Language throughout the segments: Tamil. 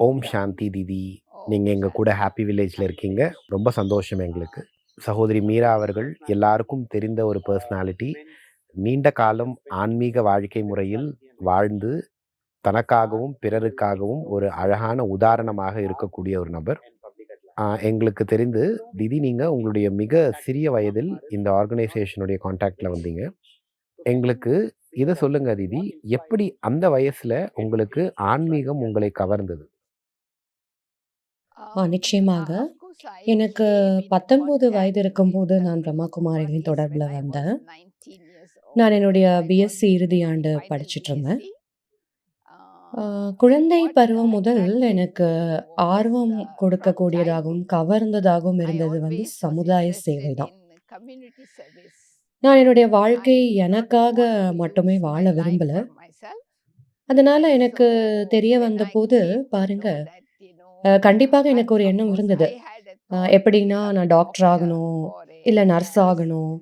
ஓம் சாந்தி தீதி. நீங்க எங்க கூட ஹேப்பி வில்லேஜ்ல இருக்கீங்க. ரொம்ப சந்தோஷம் எங்களுக்கு. சகோதரி மீரா அவர்கள் எல்லாருக்கும் தெரிந்த ஒரு பெர்சனாலிட்டி. நீண்ட காலம் ஆன்மீக வாழ்க்கை முறையில் வாழ்ந்து, தனக்காகவும், பிறருக்காகவும் ஒரு அழகான உதாரணமாக இருக்கக்கூடிய ஒரு நபர். எங்களுக்கு தெரிந்து, திதி நீங்க உங்களுடைய மிக சிறிய வயதில் இந்த ஆர்கனைசேஷனுடைய கான்டாக்ட்ல வந்தீங்க. எங்களுக்கு இத சொல்லுங்க திதி. எப்படி அந்த வயசுல உங்களுக்கு ஆன்மீகம் உங்களை கவர்ந்தது? நிச்சயமாக. எனக்கு 19 வயது இருக்கும்போது நான் பிரம்மாகுமாரிகளின் தொடர்புல வந்தேன். நான் என்னுடைய பிஎஸ்சி இறுதி ஆண்டு படிச்சுட்ருந்தேன். ஆ குழந்தை பருவம் முதல் எனக்கு ஆர்வம் கொடுக்கக்கூடியதாகவும், கவர்ந்ததாகவும் இருந்தது வந்து சமுதாய சேவை தான். நான் என்னுடைய வாழ்க்கை எனக்காக மட்டுமே வாழ விரும்பல. அதனால எனக்கு தெரிய வந்தபோது பாருங்க, அ கண்டிப்பாக எனக்கு ஒரு எண்ணம் இருந்தது. எப்படின்னா நான் டாக்டர் ஆகணும், இல்லை நர்ஸ் ஆகணும்.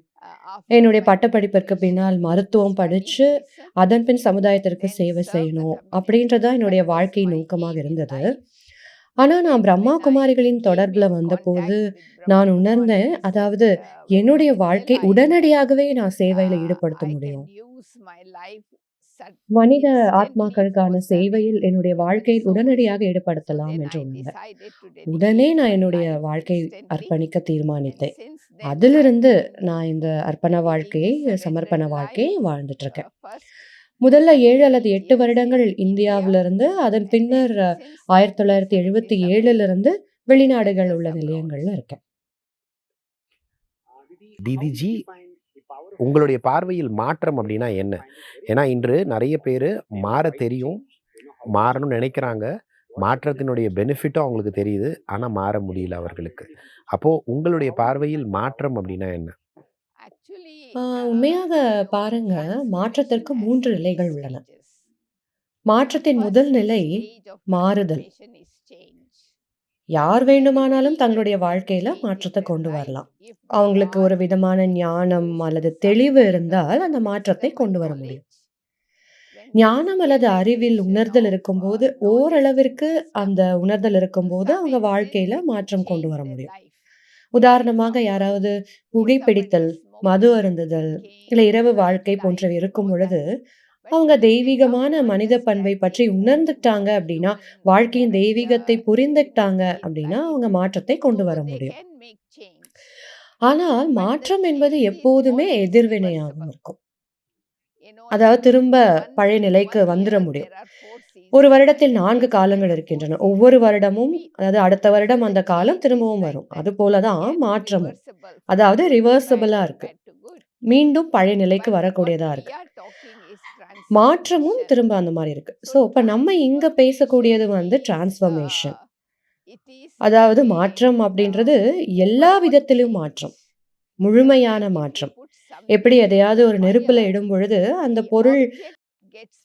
என்னுடைய பட்டப்படிப்பிற்கு பின்னால் மருத்துவம் படிச்சு, அதன் பின் சமுதாயத்திற்கு சேவை செய்யணும். அப்படின்றதான் என்னுடைய வாழ்க்கை நோக்கமாக இருந்தது. ஆனா நான் பிரம்மா குமாரிகளின் தொடர்புல வந்தபோது, நான் உணர்ந்தேன். அதாவது என்னுடைய வாழ்க்கை உடனடியாகவே நான் சேவையில் ஈடுபடுத்த முடியும். மனித ஆத்மாக்களுக்கான சேவையில் என்னுடைய வாழ்க்கையில் உடனடியாக ஈடுபடுத்தலாம் என்று உணர்ந்தேன். உடனே நான் என்னுடைய வாழ்க்கை அர்ப்பணிக்க தீர்மானித்தேன். அதிலிருந்து நான் இந்த அர்ப்பண வாழ்க்கையை, சமர்ப்பண வாழ்க்கையை வாழ்ந்துட்டுருக்கேன். முதல்ல 7 அல்லது 8 வருடங்கள் இந்தியாவிலிருந்து, அதன் பின்னர் 1977லிருந்து வெளிநாடுகள் உள்ள நிலையங்கள்ல இருக்கேன். தீதிஜி, உங்களுடைய பார்வையில் மாற்றம் அப்படின்னா என்ன? ஏன்னா இன்று நெறைய பேரு மாறத் தெரியும். மாறணும்னு நெனைக்கிறாங்க. மாற்றத்தினுடைய பெனிஃபிட்டும் அவங்களுக்கு தெரியுது. ஆனா மாற முடியல அவர்களுக்கு. அப்போ உங்களுடைய பார்வையில் மாற்றம் அப்படின்னா என்ன? ஆ உண்மையாக பாருங்க, மாற்றத்திற்கு 3 நிலைகள் உள்ளன. மாற்றத்தின் முதல் நிலை மாறுதல். யார் வேண்டுமானாலும் தங்களுடைய வாழ்க்கையில மாற்றத்தை கொண்டு வரலாம். அவங்களுக்கு ஒரு விதமான ஞானம் அல்லது தெளிவு இருந்தால், அந்த மாற்றத்தை கொண்டு வர முடியும். ஞானம் அல்லது அறிவில் உணர்தல் இருக்கும்போது, ஓரளவிற்கு அந்த உணர்தல் இருக்கும்போது, அவங்க வாழ்க்கையில மாற்றம் கொண்டு வர முடியும். உதாரணமாக யாராவது புகைப்பிடித்தல், மது அருந்துதல், இல்ல இரவு வாழ்க்கை போன்றவை இருக்கும் பொழுது, அவங்க தெய்வீகமான மனித பண்பை பற்றி உணர்ந்துட்டாங்க அப்படின்னா, வாழ்க்கையின் தெய்வீகத்தை புரிந்துட்டாங்க அப்படின்னா, அவங்க மாற்றத்தை கொண்டு வர முடியும். ஆனால் மாற்றம் என்பது எப்போதுமே எதிர்வினையாகவும் இருக்கும். அதாவது திரும்ப பழைய நிலைக்கு வந்துட முடியும். ஒரு வருடத்தில் நான்கு காலங்கள் இருக்கின்றன. ஒவ்வொரு வருடமும் அதாவது அடுத்த வருடம் அந்த காலம் திரும்பவும் வரும். அது போலதான் மாற்றமும். அதாவது ரிவர்சபிளா இருக்கு. மீண்டும் பழைய நிலைக்கு வரக்கூடியதா இருக்கு. மாற்றமும் திரும்ப அந்த மாரி இருக்கு. ஸோ, இப்ப நம்ம இங்க பேசக்கூடியது வந்து டிரான்ஸ்ஃபர்மேஷன். அதாவது மாற்றம் அப்படின்றது எல்லா விதத்திலும் மாற்றம். முழுமையான மாற்றம். எப்படி எதையாவது ஒரு நெருப்புல இடும் பொழுது, அந்த பொருள்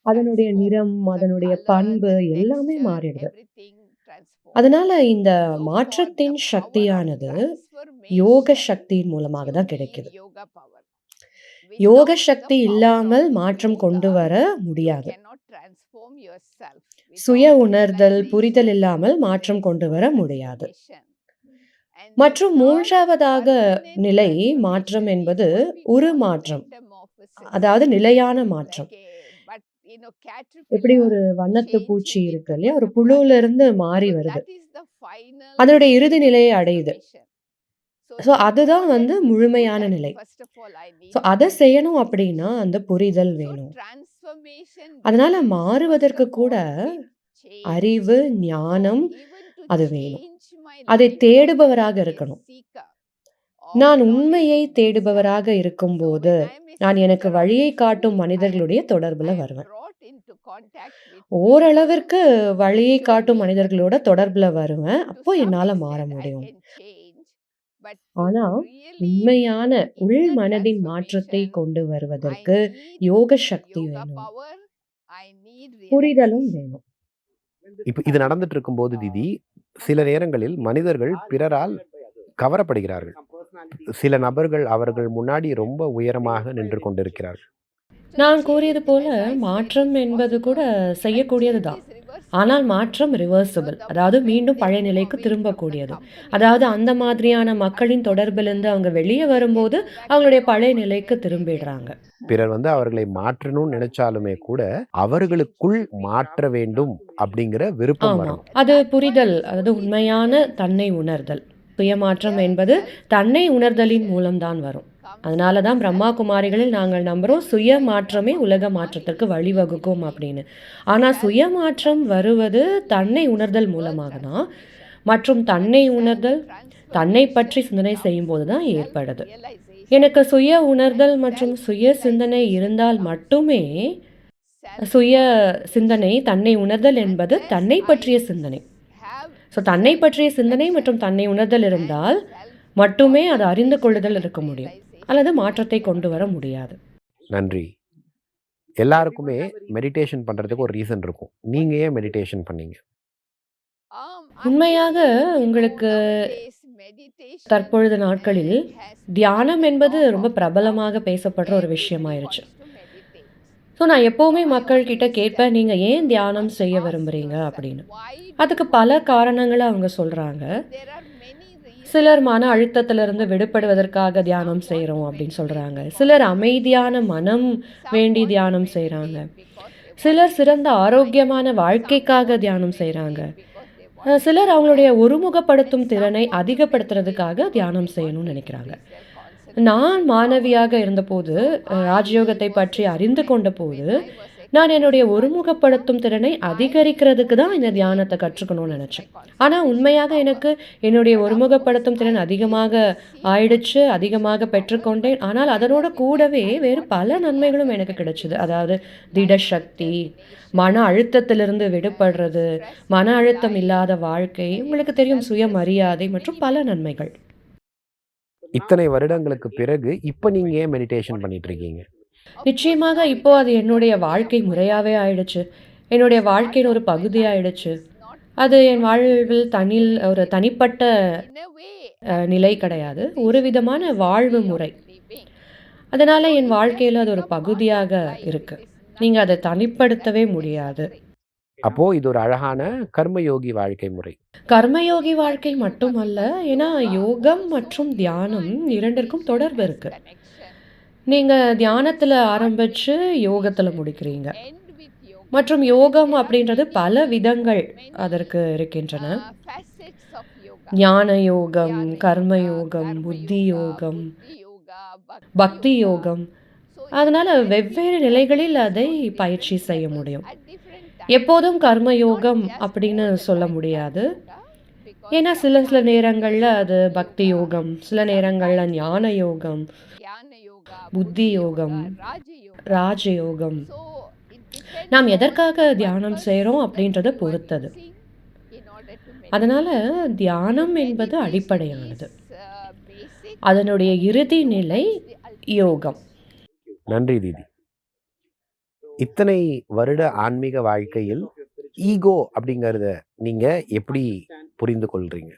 அதனுடைய நிறம், அதனுடைய பண்பு எல்லாமே மாறிடுது. அதனால இந்த மாற்றத்தின் சக்தியானது, யோக சக்தியின் மூலமாக தான் கிடைக்குது. யோக சக்தி இல்லாமல் மாற்றம் கொண்டு வர முடியாது. சுய உணர்தல், புரிதல் இல்லாமல் மாற்றம் கொண்டு வர முடியாது. மற்றும் 3வதாக நிலை மாற்றம் என்பது உருமாற்றம். அதாவது நிலையான மாற்றம். எப்படி ஒரு வண்ணத்து பூச்சி இருக்கு இல்லையா? ஒரு புழுவிலிருந்து மாறி வருது. அதனுடைய இறுதி நிலையை அடையுது. ஸோ, அதுதான் வந்து முழுமையான நிலை. ஸோ, அத செய்யணும் அப்படின்னா, அந்த புரிதல் வேணும். அதனால மாறுவதற்கு கூட அறிவு, ஞானம் அது வேணும். அதை தேடுபவராக இருக்கணும். நான் உண்மையை தேடுபவராக இருக்கும்போது, நான் எனக்கு வழியை காட்டும் மனிதர்களுடைய தொடர்புல வருவேன். ஓரளவிற்கு வழியை காட்டும் மனிதர்களோட தொடர்புல வருவேன். அப்போ என்னால மாற முடியும். ஆனா, உண்மையான உள் மனதின் மாற்றத்தை கொண்டு வருவதற்கு யோக சக்தி வேணும். புரிதலும் வேணும். இப்ப இது நடந்துட்டு இருக்கும்போது திதி, சில நேரங்களில் மனிதர்கள் பிறரால் கவரப்படுகிறார்கள். சில நபர்கள் அவர்கள் முன்னாடி ரொம்ப உயரமாக நின்று கொண்டிருக்கிறார்கள். நான் கூறியது போல மாற்றம் என்பது கூட செய்யக்கூடியது தான். ஆனால் மாற்றம் ரிவர்சிபிள் அதாவது மீண்டும் பழைய நிலைக்கு திரும்பக்கூடியது. அதாவது அந்த மாதிரியான மக்களின் தொடர்பிலிருந்து அவங்க வெளியே வரும்போது அவங்களுடைய பழைய நிலைக்கு திரும்பிடுறாங்க. பிறர் வந்து அவர்களை மாற்றணும்னு நினைச்சாலுமே கூட அவர்களுக்குள் மாற்ற வேண்டும் அப்படிங்கிற விருப்பம் அது புரிதல் அதாவது உண்மையான தன்னை உணர்தல். சுயமாற்றம் என்பது தன்னை உணர்தலின் மூலம்தான் வரும். அதனால தான் பிரம்மா குமாரிகளில் நாங்கள் நம்புகிறோம் சுய மாற்றமே உலக மாற்றத்திற்கு வழிவகுக்கும் அப்படின்னு. ஆனால் சுய மாற்றம் வருவது தன்னை உணர்தல் மூலமாக தான் மற்றும் தன்னை உணர்தல் தன்னை பற்றி சிந்தனை செய்யும்போது தான் ஏற்படுது. எனக்கு சுய உணர்தல் மற்றும் சுய சிந்தனை இருந்தால் மட்டுமே சுய சிந்தனை தன்னை உணர்தல் என்பது தன்னை பற்றிய சிந்தனை. ஸோ தன்னை பற்றிய சிந்தனை மற்றும் தன்னை உணர்தல் இருந்தால் மட்டுமே அது அறிந்து கொள்ளுதல் இருக்க முடியும். அல்லது மாற்றத்தை கொண்டு வர முடியாது. நன்றி. எல்லாருக்குமே மெடிடேஷன் பண்றதுக்கு ஒரு ரீசன் இருக்கும். நீங்க ஏன் மெடிடேஷன் பண்ணீங்க? உண்மையாக உங்களுக்கு தற்பொழுது நாட்களில் தியானம் என்பது ரொம்ப பிரபலமாக பேசப்படுற ஒரு விஷயமாயிருச்சு. ஸோ நான் எப்போவுமே மக்கள்கிட்ட கேட்பேன் நீங்கள் ஏன் தியானம் செய்ய விரும்புகிறீங்க அப்படின்னு. அதுக்கு பல காரணங்களை அவங்க சொல்கிறாங்க சிலர் மன அழுத்தத்திலிருந்து விடுபடுவதற்காக தியானம் செய்கிறோம் அப்படின்னு சொல்கிறாங்க சிலர் அமைதியான மனம் வேண்டி தியானம் செய்கிறாங்க சிலர் சிறந்த ஆரோக்கியமான வாழ்க்கைக்காக தியானம் செய்கிறாங்க சிலர் அவங்களுடைய ஒருமுகப்படுத்தும் திறனை அதிகப்படுத்துறதுக்காக தியானம் செய்யணும்னு நினைக்கிறாங்க. நான் மாணவியாக இருந்தபோது ராஜயோகத்தை பற்றி அறிந்து கொண்ட போது நான் என்னுடைய ஒருமுகப்படுத்தும் திறனை அதிகரிக்கிறதுக்கு தான் இந்த தியானத்தை கற்றுக்கணும்னு நினச்சேன். ஆனால் உண்மையாக எனக்கு என்னுடைய ஒருமுகப்படுத்தும் திறன் அதிகமாக ஆயிடுச்சு அதிகமாக பெற்றுக்கொண்டேன். ஆனால் அதனோட கூடவே வேறு பல நன்மைகளும் எனக்கு கிடைச்சிது. அதாவது திடசக்தி மன அழுத்தத்திலிருந்து விடுபடுறது மன அழுத்தம் இல்லாத வாழ்க்கை உங்களுக்கு தெரியும் சுயமரியாதை மற்றும் பல நன்மைகள். இத்தனை வருடங்களுக்கு பிறகு இப்போ நீங்க ஏன் மெடிடேஷன் பண்ணிட்டு இருக்கீங்க? நிச்சயமாக இப்போ அது என்னுடைய வாழ்க்கை முறையாகவே ஆயிடுச்சு. என்னுடைய வாழ்க்கையின் ஒரு பகுதி ஆயிடுச்சு அது என் வாழ்வில் தனில் ஒரு தனிப்பட்ட அஹ், நிலை கிடையாது. ஒரு விதமான வாழ்வு முறை. அதனால என் வாழ்க்கையில் அது ஒரு பகுதியாக இருக்கு. நீங்கள் அதை தனிப்படுத்தவே முடியாது. அப்போ இது ஒரு அழகான கர்மயோகி வாழ்க்கை முறை. கர்மயோகி வாழ்க்கை மட்டுமல்ல ஏன்னா யோகம் மற்றும் தியானம் இரண்டிற்கும் தொடர்பு இருக்கு. நீங்கள் தியானத்தில் ஆரம்பித்து யோகத்தில் முடிக்கிறீங்க. மற்றும் யோகம் அப்படின்றது பல விதங்கள் அதற்கு இருக்கின்றன. ஞான யோகம் கர்ம யோகம் புத்தி யோகம் பக்தி யோகம். அதனால் வெவ்வேறு நிலைகளில் அதை பயிற்சி செய்ய முடியும். எப்போதும் கர்ம யோகம் அப்படின்னு சொல்ல முடியாது. ஏன்னா சில சில நேரங்களில் அது பக்தி யோகம் சில நேரங்களில் ஞான யோகம் புத்தி யோகம் ராஜயோகம் நாம் எதற்காக தியானம் செய்கிறோம் அப்படின்றத பொறுத்தது. அதனால தியானம் என்பது அடிப்படையானது. அதனுடைய இறுதி நிலை யோகம். நன்றி தீதி. இத்தனை வருட ஆன்மீக வாழ்க்கையில் ஈகோ அப்படிங்கறத நீங்க எப்படி புரிந்து கொள்றீங்க?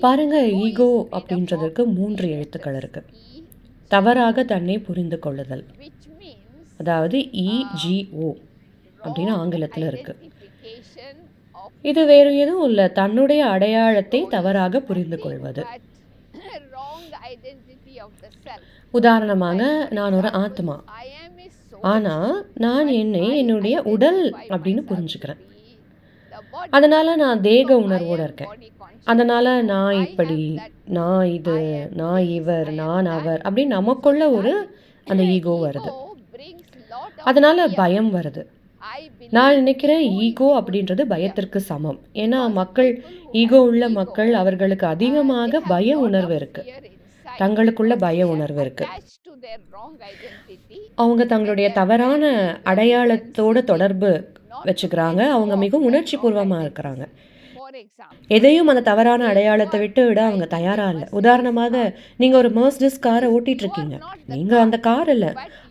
பாருங்க ஈகோ அப்படின்றதுக்கு மூன்று எழுத்துக்கள் இருக்கு. தவறாக தன்னை புரிந்து கொள்ளுதல் அதாவது இஜிஓ அப்படின்னு ஆங்கிலத்தில் இருக்கு. இது வேறு எதுவும் இல்லை. தன்னுடைய அடையாளத்தை தவறாக புரிந்து கொள்வது உதாரணமாக நான் ஒரு ஆத்மா. ஆனால் நான் என்னை என்னுடைய உடல் அப்படின்னு புரிஞ்சுக்கிறேன். அதனால நான் தேக உணர்வோடு இருக்கேன். அதனால் நான் இப்படி நான் இது நான் இவர் நான் அவர் அப்படின்னு நமக்குள்ள ஒரு அந்த ஈகோ வருது. அதனால் பயம் வருது. நான் நினைக்கிறேன் ஈகோ அப்படின்றது பயத்திற்கு சமம். ஏன்னா மக்கள் ஈகோ உள்ள மக்கள் அவர்களுக்கு அதிகமாக பய உணர்வு இருக்கு. தங்களுக்குள்ள பய உணர்வு இருக்கு. அவங்க தங்களுடைய தவறான அடையாளத்தோட தொடர்பு வச்சுக்கிறாங்க. அவங்க மிகவும் உணர்ச்சி பூர்வமாக இருக்கிறாங்க. எதையும் அந்த தவறான அடையாளத்தை விட்டு விட அவங்க தயாரா இல்லை. உதாரணமாக நீங்க ஒரு மர்சிடிஸ் காரை ஓட்டிட்டு இருக்கீங்க. நீங்க அந்த கார் இல்லை.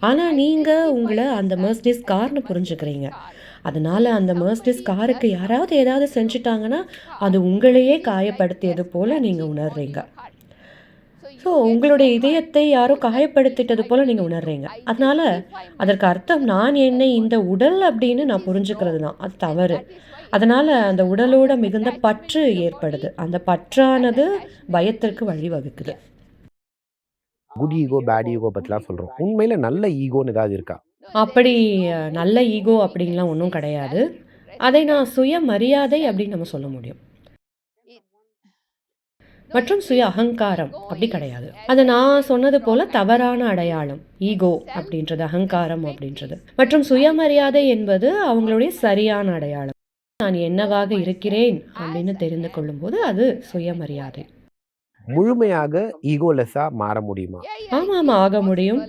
ஆனா நீங்க உங்களை அந்த மர்சிடிஸ் கார்னு புரிஞ்சுக்கிறீங்க. அதனால அந்த மர்சிடிஸ் காருக்கு யாராவது ஏதாவது செஞ்சுட்டாங்கன்னா அது உங்களையே காயப்படுத்தியது போல நீங்க உணர்றீங்க. ஸோ உங்களுடைய இதயத்தை யாரோ காயப்படுத்திட்டது போல நீங்க உணர்றீங்க. அதனால அதற்கு அர்த்தம் நான் என்னை இந்த உடல் அப்படின்னு நான் புரிஞ்சுக்கிறது தான். அது தவறு. அதனால அந்த உடலோட மிகுந்த பற்று ஏற்படுது. அந்த பற்றானது பயத்திற்கு வழிவகுக்குது. குட் ஈகோ, பேட் ஈகோ பத்திலாம் சொல்றோம். உண்மையில நல்ல ஈகோன்னு ஏதாவது இருக்கா? அப்படி நல்ல ஈகோ அப்படின்லாம் ஒண்ணும் கிடையாது. அதை நான் சுயமரியாதை அப்படின்னு நம்ம சொல்ல முடியும். மற்றும் சுய அகங்காரம் அப்படி கிடையாது. அது நான் சொன்னது போல தவறான அடையாளம். ஈகோ அப்படின்றது, அகங்காரம் அப்படின்றது. மற்றும் சுயமரியாதை என்பது அவங்களுடைய சரியான அடையாளம். நான் என்னவாக இருக்கிறேன் அப்படின்னு தெரிந்து கொள்ளும்போது அது சுயமரியாதை. முழுமையாக ஈகோலெஸ்ஸா மாற முடியுமா? ஆமாமா ஆக முடியும்.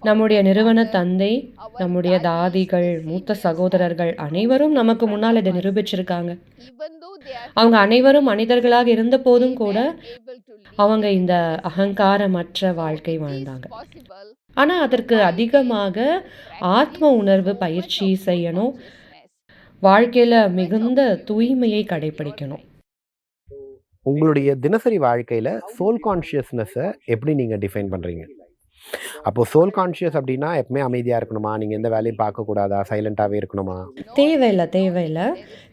நம்முடைய நிறுவன தந்தை, நம்முடைய தாதிகள், மூத்த சகோதரர்கள் அனைவரும் நமக்கு முன்னால் இதை நிரூபிச்சிருக்காங்க. அவங்க அனைவரும் மனிதர்களாக இருந்தபோதும் கூட அவங்க இந்த அகங்காரமற்ற வாழ்க்கை வாழ்ந்தாங்க. ஆனா அதற்கு அதிகமாக ஆத்ம உணர்வு பயிற்சி செய்யணும். வாழ்க்கையில மிகுந்த தூய்மையை கடைப்பிடிக்கணும். உங்களுடைய தினசரி வாழ்க்கையில சோல் கான்ஷியஸ்னஸ எப்படி நீங்க டிஃபைன் பண்றீங்க? அப்போ சோல் கான்ஷியஸ் அப்படின்னா எப்பவுமே அமைதியா இருக்கணுமா? நீங்க எந்த வேலையும் பார்க்கக்கூடாதா? சைலண்டாவே இருக்கணுமா? தேவையில்ல, தேவையில்ல.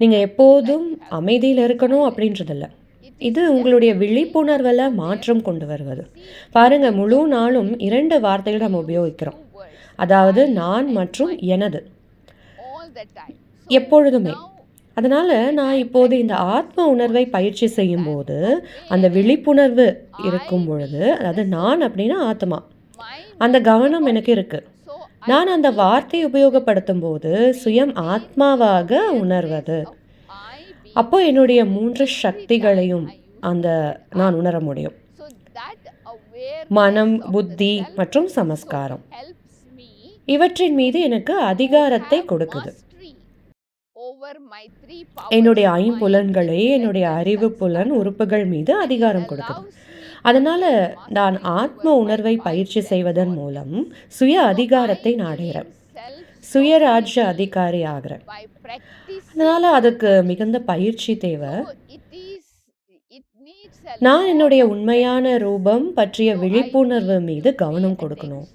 நீங்க எப்போதும் அமைதியில இருக்கணும் அப்படின்றதில்ல. இது உங்களுடைய விழிப்புணர்வுல மாற்றம் கொண்டு வருவது. பாருங்க முழு நாளும் 2 வார்த்தைகள் நம்ம உபயோகிக்கிறோம். அதாவது நான் மற்றும் எனது. எப்பொழுதுமே. அதனால் நான் இப்போது இந்த ஆத்ம உணர்வை பயிற்சி செய்யும்போது, அந்த விழிப்புணர்வு இருக்கும் பொழுது, அதாவது நான் அப்படின்னா ஆத்மா. அந்த கவனம் எனக்கு இருக்குது நான் அந்த வார்த்தையை உபயோகப்படுத்தும்போது, சுயம் ஆத்மாவாக உணர்வது. அப்போ என்னுடைய மூன்று சக்திகளையும் அந்த நான் உணர முடியும். மனம், புத்தி மற்றும் சமஸ்காரம். இவற்றின் மீது எனக்கு அதிகாரத்தை கொடுக்குது. என்னுடைய ஐம்புலன்களை, என்னுடைய அறிவு புலன் உறுப்புகள் மீது அதிகாரம் கொடுக்குது. அதனால நான் ஆத்ம உணர்வை பயிற்சி செய்வதன் மூலம் சுய அதிகாரத்தை நான் அடையிறேன். சுயராஜ்ய அதிகாரி ஆகுறேன். அதனால அதுக்கு மிகுந்த பயிற்சி தேவை. நான் என்னுடைய உண்மையான ரூபம் பற்றிய விழிப்புணர்வு மீது கவனம் கொடுக்கணும்.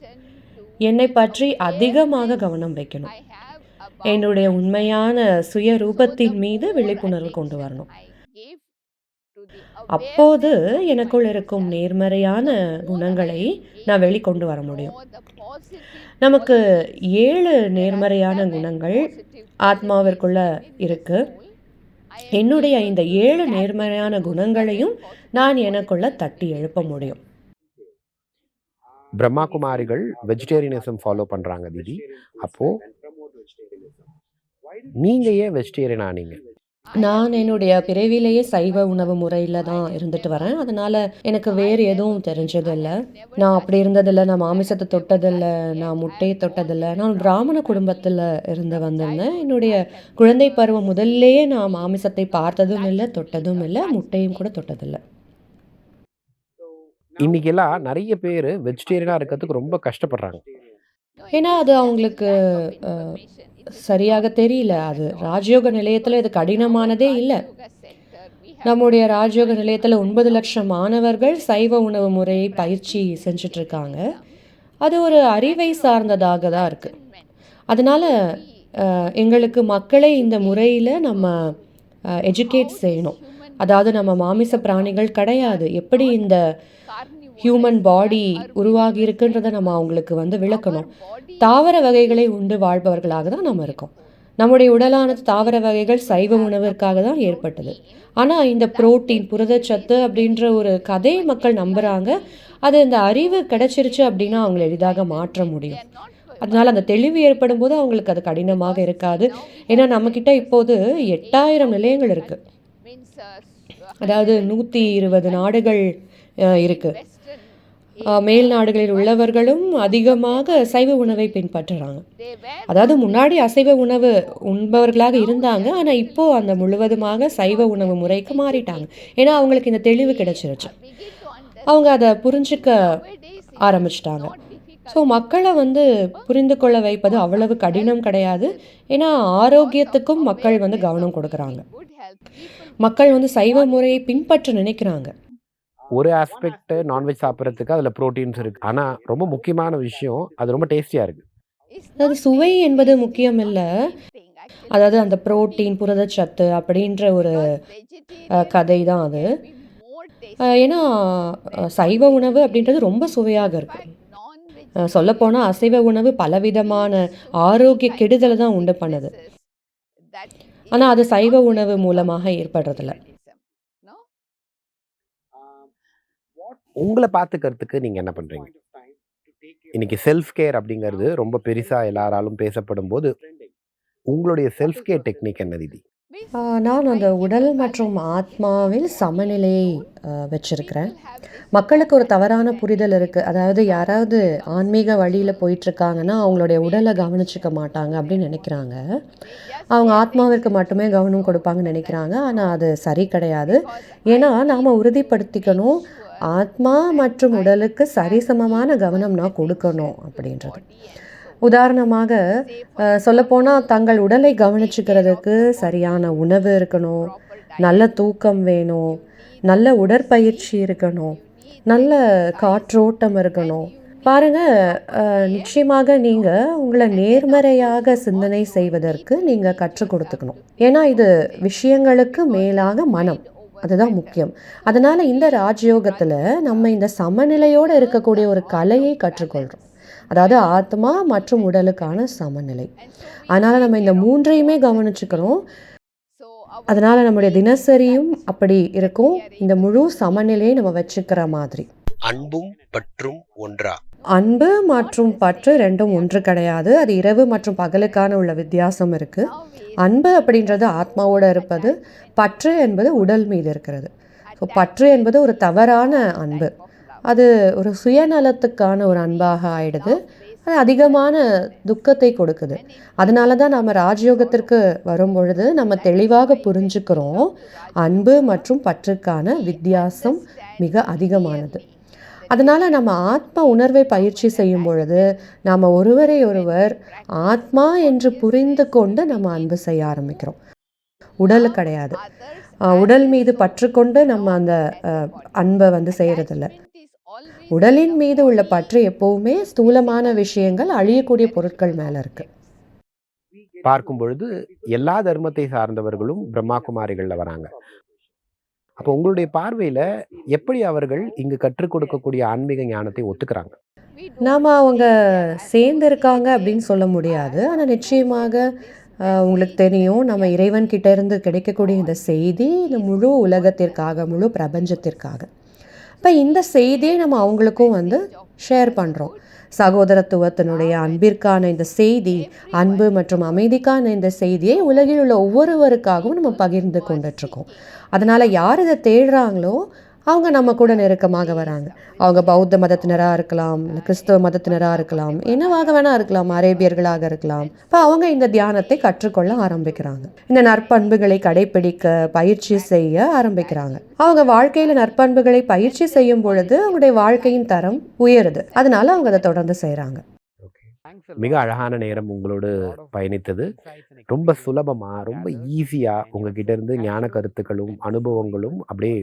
என்னை பற்றி அதிகமாக கவனம் வைக்கணும். என்னுடைய உண்மையான சுய ரூபத்தின் மீது விழிப்புணர்வு கொண்டு வரணும். அப்போது எனக்குள் இருக்கும் நேர்மறையான குணங்களை நான் வெளிக்கொண்டு வர முடியும். நமக்கு ஏழு நேர்மறையான குணங்கள் ஆத்மாவிற்குள்ள இருக்கு. என்னுடைய இந்த ஏழு நேர்மறையான குணங்களையும் நான் எனக்குள்ள தட்டி எழுப்ப முடியும். பிரம்மா குமாரிகள் வெஜிடேரியனிசம் ஃபாலோ பண்ணுறாங்க தீதி. அப்போது நீங்க ஏன் வெஜிடேரியன் ஆனீங்க? நான் என்னுடைய பிறவியிலேயே சைவ உணவு முறையில தான் இருந்துட்டு வரேன். அதனால எனக்கு வேறு எதுவும் தெரிஞ்சதில்ல. நான் அப்படி இருந்ததில்ல. நான் மாமிசத்த தொட்டதில்ல. நான் முட்டைய தொட்டதில்ல. நான் பிராமண குடும்பத்துல இருந்து வந்திருந்தேன். என்னுடைய குழந்தை பருவம் முதல்லேயே நான் மாமிசத்தை பார்த்ததும் இல்ல, தொட்டதும் இல்ல. முட்டையும் கூட தொட்டதில்ல. இன்னைக்கெல்லாம் நெறைய பேரு வெஜிடேரியனா இருக்கிறதுக்கு ரொம்ப கஷ்டப்படுறாங்க. ஏன்னா அது அவங்களுக்கு சரியாக தெரியல. அது ராஜயோக நிலையத்தில் இது கடினமானதே இல்லை நம்முடைய ராஜயோக நிலையத்துல 9,00,000 மாணவர்கள் சைவ உணவு முறையை பயிற்சி செஞ்சுட்டு இருக்காங்க. அது ஒரு அறிவை சார்ந்ததாக தான் இருக்கு. அதனால எங்களுக்கு மக்களை இந்த முறையில் நம்ம எஜுகேட் செய்யணும். அதாவது நம்ம மாமிச பிராணிகள் கிடையாது. எப்படி இந்த ஹியூமன் பாடி உருவாகி இருக்குன்றத நம்ம அவங்களுக்கு வந்து விளக்கணும். தாவர வகைகளை உண்டு வாழ்பவர்களாக தான் நம்ம இருக்கோம். நம்முடைய உடலானது தாவர வகைகள் சைவ உணவிற்காக தான் ஏற்பட்டது. ஆனால் இந்த புரோட்டீன், புரதச்சத்து அப்படின்ற ஒரு கதையை மக்கள் நம்புகிறாங்க அது இந்த அறிவு கிடைச்சிருச்சு அப்படின்னா அவங்களை எளிதாக மாற்ற முடியும். அதனால் அந்த தெளிவு ஏற்படும்போது அவங்களுக்கு அது கடினமாக இருக்காது. ஏன்னா நம்மக்கிட்ட இப்போது 8000 நிலையங்கள் இருக்குது அதாவது 120 நாடுகள் இருக்குது மேல் நாடுகளில் உள்ளவர்களும் அதிகமாக சைவ உணவை பின்பற்றுறாங்க. அதாவது முன்னாடி அசைவ உணவு உண்பவர்களாக இருந்தாங்க. ஆனா இப்போ அந்த முழுவதுமாக சைவ உணவு முறைக்கு மாறிட்டாங்க. ஏன்னா அவங்களுக்கு இந்த தெளிவு கிடைச்சிருச்சு. அவங்க அதை புரிஞ்சுக்க ஆரம்பிச்சிட்டாங்க ஸோ மக்களை வந்து புரிந்து கொள்ள வைப்பது அவ்வளவு கடினம் கிடையாது. ஏன்னா ஆரோக்கியத்துக்கும் மக்கள் வந்து கவனம் கொடுக்குறாங்க. மக்கள் வந்து சைவ முறையை பின்பற்ற நினைக்கிறாங்க. ஒரு ஆஸ்பெக்ட் நான்வெஜ் சாப்பிட்றதுக்கு அதில் ப்ரோட்டீன்ஸ் இருக்கு ஆனால் ரொம்ப முக்கியமான விஷயம் அது ரொம்ப டேஸ்டியாக இருக்கு அதாவது சுவை என்பது முக்கியம் இல்ல. அதாவது அந்த புரோட்டீன், புரதச்சத்து அப்படின்ற ஒரு கதை தான் அது. ஏன்னா சைவ உணவு அப்படின்றது ரொம்ப சுவையாக இருக்கு. அ சொல்லப்போனா அசைவ உணவு பலவிதமான ஆரோக்கிய கெடுதல தான் உண்டு பண்ணுது. ஆனா அது சைவ உணவு மூலமாக ஏற்படுறதில்ல. உங்கள பார்த்துக்கிறதுக்கு நீங்க என்ன பண்றீங்க? இன்னைக்கு செல்ஃப் கேர் அப்படிங்கிறது ரொம்ப பெருசா எல்லாராலும் பேசப்படும்போது, உங்களுடைய செல்ஃப் கேர் டெக்னிக் என்ன தீதி? நான் அந்த உடல் மற்றும் ஆத்மாவில் சமநிலையை வச்சிருக்கிறேன். மக்களுக்கு ஒரு தவறான புரிதல் இருக்கு. அதாவது யாராவது ஆன்மீக வழியில போயிட்டுருக்காங்கன்னா, அவங்களுடைய உடல கவனிச்சுக்க மாட்டாங்க அப்படின்னு நெனைக்கிறாங்க. அவங்க ஆத்மாவிற்கு மட்டுமே கவனம் கொடுப்பாங்கன்னு நெனைக்கிறாங்க. ஆனா அது சரி கிடையாது. ஏன்னா நாம உறுதிப்படுத்திக்கணும். ஆத்மா மற்றும் உடலுக்கு சரிசமமான கவனம் நான் கொடுக்கணும் அப்படின்றது. உதாரணமாக சொல்லப்போனால் தங்கள் உடலை கவனிச்சுக்கிறதுக்கு சரியான உணவு இருக்கணும், நல்ல தூக்கம் வேணும், நல்ல உடற்பயிற்சி இருக்கணும், நல்ல காற்றோட்டம் இருக்கணும். பாருங்க நிச்சயமாக நீங்க உங்களை நேர்மறையாக சிந்தனை செய்வதற்கு நீங்க கற்றுக் கொடுத்துக்கணும் ஏன்னா இது விஷயங்களுக்கு மேலாக மனம். அதுதான் முக்கியம். அதனால இந்த ராஜயோகத்துல நம்ம இந்த சமநிலையோட இருக்கக்கூடிய ஒரு கலையை கற்றுக்கொள்றோம். அதாவது ஆத்மா மற்றும் உடலுக்கான சமநிலை. அதனால நம்ம இந்த 3யுமே கவனிச்சுக்கணும். அதனால நம்முடைய தினசரியும் அப்படி இருக்கும். இந்த முழு சமநிலையை நம்ம வச்சுக்கிற மாதிரி. அன்பும் பற்றும் ஒன்றா? அன்பு மற்றும் பற்று ரெண்டும் ஒன்று கிடையாது. அது இரவு மற்றும் பகலுக்கான உள்ள வித்தியாசம் இருக்குது அன்பு அப்படின்றது ஆத்மாவோட இருப்பது. பற்று என்பது உடல் மீது இருக்கிறது. ஸோ பற்று என்பது ஒரு தவறான அன்பு. அது ஒரு சுயநலத்துக்கான ஒரு அன்பாக ஆயிடுது. அது அதிகமான துக்கத்தை கொடுக்குது. அதனால தான் நம்ம ராஜயோகத்திற்கு வரும்பொழுது நம்ம தெளிவாக புரிஞ்சுக்கிறோம். அன்பு மற்றும் பற்றுக்கான வித்தியாசம் மிக அதிகமானது. அதனால நம்ம ஆத்ம உணர்வை பயிற்சி செய்யும் பொழுது, நாம ஒருவரை ஒருவர் ஆத்மா என்று புரிந்து கொண்டு நம்ம அன்பு செய்ய ஆரம்பிக்கிறோம். உடலு கிடையாது. உடல் மீது பற்றுக்கொண்டு நம்ம அந்த அன்பை வந்து செய்கிறதில்ல உடலின் மீது உள்ள பற்று எப்பவுமே ஸ்தூலமான விஷயங்கள், அழியக்கூடிய பொருட்கள் மேல இருக்கு. பார்க்கும் பொழுது எல்லா தர்மத்தை சார்ந்தவர்களும் பிரம்மா குமாரிகள்ல வராங்க. அப்போ உங்களுடைய பார்வையில எப்படி அவர்கள் இங்கு கற்றுக் கொடுக்கக்கூடிய ஆன்மீக ஞானத்தை ஒத்துக்கிறாங்க? நாம அவங்க சேர்ந்து இருக்காங்க அப்படின்னு சொல்ல முடியாது. ஆனால் நிச்சயமாக உங்களுக்கு தெரியும். நம்ம இறைவன் இருந்து கிடைக்கக்கூடிய இந்த செய்தி இந்த முழு உலகத்திற்காக, முழு பிரபஞ்சத்திற்காக. இப்போ இந்த செய்தியை நம்ம அவங்களுக்கும் வந்து ஷேர் பண்ணுறோம் சகோதரத்துவத்தினுடைய அன்பிற்கான இந்த செய்தி, அன்பு மற்றும் அமைதிக்கான இந்த செய்தியை உலகில் உள்ள ஒவ்வொருவருக்காகவும் நம்ம பகிர்ந்து கொண்டுட்ருக்கோம் அதனால யார் இதை தேடுறாங்களோ, அவங்க நம்ம கூட நெருக்கமாக வராங்க. அவங்க பௌத்த மதத்தினரா இருக்கலாம், இல்ல கிறிஸ்தவ மதத்தினரா இருக்கலாம், என்னவாக வேணா இருக்கலாம். அரேபியர்களாக இருக்கலாம். இப்போ அவங்க இந்த தியானத்தை கற்றுக்கொள்ள ஆரம்பிக்கிறாங்க. இந்த நற்பண்புகளை கடைப்பிடிக்க பயிற்சி செய்ய ஆரம்பிக்கிறாங்க. அவங்க வாழ்க்கையில நற்பண்புகளை பயிற்சி செய்யும் பொழுது, அவங்களுடைய வாழ்க்கையின் தரம் உயருது. அதனால அவங்க அதை தொடர்ந்து செய்கிறாங்க மிக அழகான நேரம் உங்களோடு பயணித்தது. ரொம்ப சுலபமா, ரொம்ப ஈஸியா உங்ககிட்ட இருந்து ஞான கருத்துக்களும், அனுபவங்களும் அப்படியே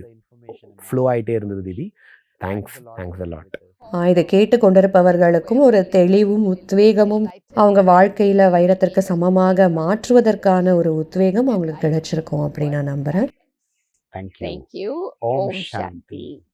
ஃப்ளோ ஆயிட்டே இருந்தது தீதி. தேங்க்ஸ். Thanks a lot. ஆ இத கேட்டுக் கொண்டிருப்பவர்களுக்கும் ஒரு தெளிவும், உத்வேகமும் அவங்க வாழ்க்கையில வைரத்திற்கு சமமாக மாற்றுவதற்கான ஒரு உத்வேகம் அவங்களுக்கு கிடைச்சிருக்கும் அப்படின்னு நான் நம்புறேன். Thank you. Thank you. ஓம் சாந்தி.